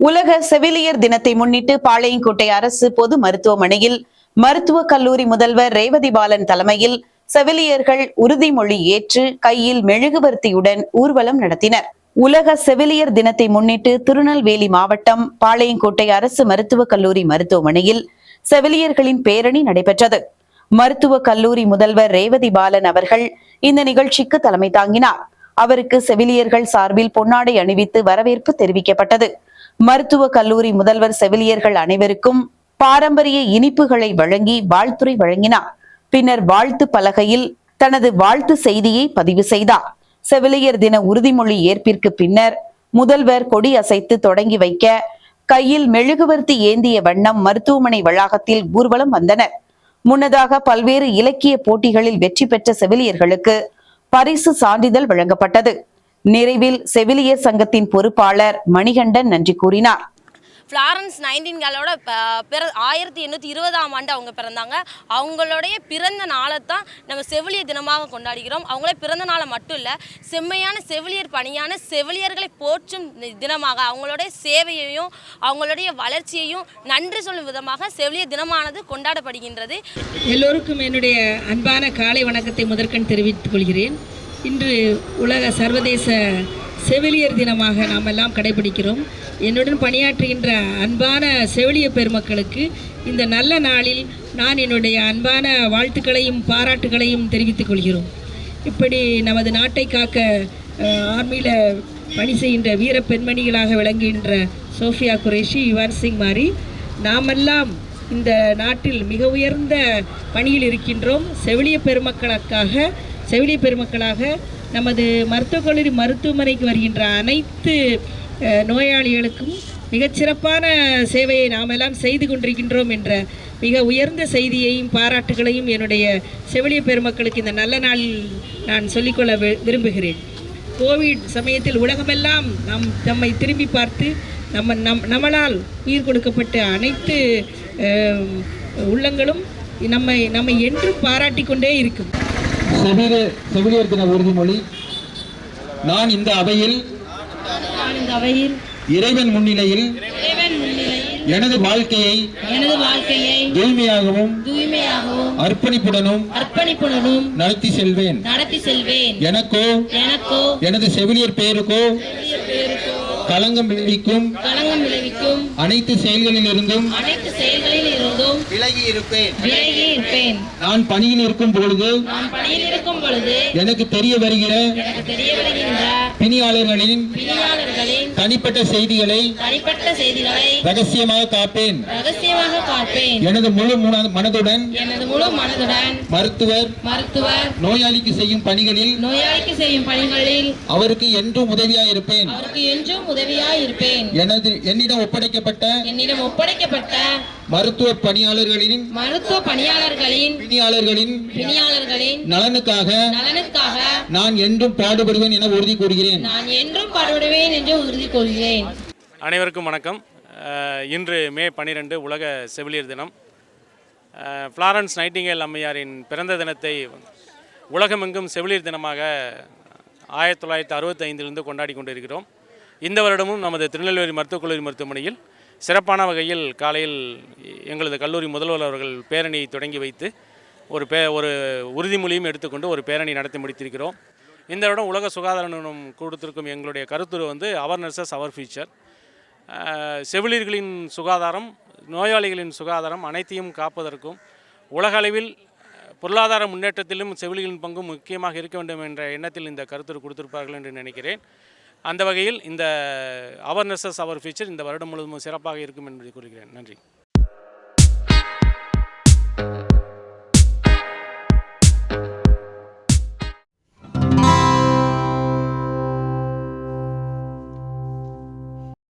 உலக செவிலியர் தினத்தை முன்னிட்டு பாளையங்கோட்டை அரசு பொது மருத்துவமனையில் மருத்துவக் கல்லூரி முதல்வர் ரேவதி பாலன் தலைமையில் செவிலியர்கள் உறுதிமொழி ஏற்று கையில் மெழுகுவர்த்தியுடன் ஊர்வலம் நடத்தினர். உலக செவிலியர் தினத்தை முன்னிட்டு திருநெல்வேலி மாவட்டம் பாளையங்கோட்டை அரசு மருத்துவக் கல்லூரி மருத்துவமனையில் செவிலியர்களின் பேரணி நடைபெற்றது. மருத்துவக் கல்லூரி முதல்வர் ரேவதி பாலன் அவர்கள் இந்த நிகழ்ச்சிக்கு தலைமை தாங்கினார். அவருக்கு செவிலியர்கள் சார்பில் பொன்னாடை அணிவித்து வரவேற்பு தெரிவிக்கப்பட்டது. மருத்துவக் கல்லூரி முதல்வர் செவிலியர்கள் அனைவருக்கும் பாரம்பரிய இனிப்புகளை வழங்கி வாழ்த்துரை வழங்கினார். பின்னர் வாழ்த்து பலகையில் தனது வாழ்த்து செய்தியை பதிவு செய்தார். செவிலியர் தின உறுதிமொழி ஏற்பிற்கு பின்னர் முதல்வர் கொடி அசைத்து தொடங்கி வைக்க கையில் மெழுகுவர்த்தி ஏந்திய வண்ணம் மருத்துவமனை வளாகத்தில் ஊர்வலம் வந்தனர். முன்னதாக பல்வேறு இலக்கிய போட்டிகளில் வெற்றி பெற்ற செவிலியர்களுக்கு பரிசு சான்றிதழ் வழங்கப்பட்டது. நிறைவில் செவிலியர் சங்கத்தின் பொறுப்பாளர் மணிகண்டன் நன்றி கூறினார். ஃப்ளாரன்ஸ் நைன்டீன்களோட பிற ஆயிரத்தி எண்ணூற்றி இருபதாம் ஆண்டு அவங்க பிறந்தாங்க. அவங்களுடைய பிறந்த நாளை தான் நம்ம செவிலியர் தினமாக கொண்டாடுகிறோம். அவங்களே பிறந்த நாளை மட்டும் இல்லை செம்மையான செவிலியர் பணியான செவிலியர்களை போற்றும் தினமாக அவங்களுடைய சேவையையும் அவங்களுடைய வளர்ச்சியையும் நன்றி சொல்லும் விதமாக செவிலியர் தினமானது கொண்டாடப்படுகின்றது. எல்லோருக்கும் என்னுடைய அன்பான காலை வணக்கத்தை முதற்கண் தெரிவித்துக் கொள்கிறேன். இன்று உலக சர்வதேச செவிலியர் தினமாக நாம் எல்லாம் கடைபிடிக்கிறோம். என்னுடன் பணியாற்றுகின்ற அன்பான செவிலிய பெருமக்களுக்கு இந்த நல்ல நாளில் நான் என்னுடைய அன்பான வாழ்த்துக்களையும் பாராட்டுகளையும் தெரிவித்துக் கொள்கிறோம். இப்படி நமது நாட்டை காக்க ஆர்மியில் பணி செய்கின்ற வீர பெண்மணிகளாக விளங்குகின்ற சோஃபியா குரேஷி யுவான் சிங் மாரி நாமெல்லாம் இந்த நாட்டில் மிக உயர்ந்த பணியில் இருக்கின்றோம். செவிலிய பெருமக்களுக்காக செவிலிய பெருமக்களாக நமது மருத்துவக் கல்லூரி மருத்துவமனைக்கு வருகின்ற அனைத்து நோயாளிகளுக்கும் மிகச்சிறப்பான சேவையை நாம் எல்லாம் செய்து கொண்டிருக்கின்றோம் என்ற மிக உயர்ந்த செய்தியையும் பாராட்டுகளையும் என்னுடைய செவிலிய பெருமக்களுக்கு இந்த நல்ல நாளில் நான் சொல்லிக்கொள்ள வி- விரும்புகிறேன். கோவிட் சமயத்தில் உலகமெல்லாம் நம் நம்மை திரும்பி பார்த்து நம்ம நம் நம்மளால் உயிர் கொடுக்கப்பட்ட அனைத்து உள்ளங்களும் நம்மை நம்மை என்றும் பாராட்டிக் கொண்டே இருக்கும். செவிலியர் செவிலியர் தின உறுதிமொழி. நான் இந்த அவையில் இறைவன் முன்னிலையில் எனது வாழ்க்கையை எனது வாழ்க்கையை தூய்மையாகவும் தூய்மையாகவும் அர்ப்பணிப்புடனும் அர்ப்பணிப்புடனும் நடத்தி செல்வேன். நடத்தி செல்வேன். எனக்கோ எனக்கோ எனது செவிலியர் பெயருக்கோ களங்கம் விளைவிக்கும். களங்கம் விளைவிக்கும். அனைத்து செயல்களிலிருந்தும் அனைத்து செயல்களில் இருந்தும் விலகி இருப்பேன். விலகி இருப்பேன். நான் பணியில் இருக்கும் பொழுது நான் பணியில் இருக்கும் பொழுது எனக்கு தெரிய வருகிற எனக்கு தெரிய வருகின்ற பிணியாளர்களின் தனிப்பட்ட செய்திகளை தனிப்பட்ட செய்திகளை ரகசியமாக காப்பேன். ரகசியமாக காப்பேன். எனது முழு முன- மனதுடன் எனது முழு மனதுடன் மருத்துவர் மருத்துவர் நோயாளிக்கு செய்யும் பணிகளில் நோயாளிக்கு செய்யும் பணிகளில் அவருக்கு என்றும் உதவியாய் இருப்பேன் அவருக்கு என்றும் உதவியாய் இருப்பேன் எனது என்னிடம் ஒப்படைக்கப்பட்ட என்னிடம் ஒப்படைக்கப்பட்ட மருத்துவ பணியாளர்களின் மருத்துவ பணியாளர்களின் பிணியாளர்களின் பிணியாளர்களின் நலனுக்காக நலனுக்காக நான் என்றும் பாடுபடுவேன் என உறுதி கூறுகிறேன். நான் என்றும் பாடுபடுவேன் என்று உறுதி கொள்கிறேன் அனைவருக்கும் வணக்கம். இன்று மே பன்னிரெண்டு உலக செவிலியர் தினம். ஃப்ளாரன்ஸ் நைட்டிங்கேல் அம்மையாரின் பிறந்த தினத்தை உலகமெங்கும் செவிலியர் தினமாக ஆயிரத்தி தொள்ளாயிரத்தி அறுபத்தைந்திலிருந்து கொண்டாடி கொண்டிருக்கிறோம். இந்த வருடமும் நமது திருநெல்வேலி மருத்துவக் கல்லூரி மருத்துவமனையில் சிறப்பான வகையில் காலையில் எங்களது கல்லூரி முதல்வர் அவர்கள் பேரணியை தொடங்கி வைத்து ஒரு பே ஒரு உறுதிமொழியும் எடுத்துக்கொண்டு ஒரு பேரணி நடத்தி முடித்திருக்கிறோம். இந்த வருடம் உலக சுகாதார நிறுவனம் கொடுத்திருக்கும் எங்களுடைய கருத்துரு வந்து அவர் நர்சஸ் அவர் ஃபியூச்சர் செவிலியர்களின் சுகாதாரம் நோயாளிகளின் சுகாதாரம் அனைத்தையும் காப்பதற்கும் உலக அளவில் பொருளாதார முன்னேற்றத்திலும் செவிலிகளின் பங்கும் முக்கியமாக இருக்க வேண்டும் என்ற எண்ணத்தில் இந்த கருத்துரு கொடுத்திருப்பார்கள் என்று நினைக்கிறேன். அந்த வகையில் இந்த அவர்னஸஸ் அவர் ஃபியூச்சர் இந்த வருடம் முழுவதும் சிறப்பாக இருக்கும் என்பதை கூறுகிறேன். நன்றி.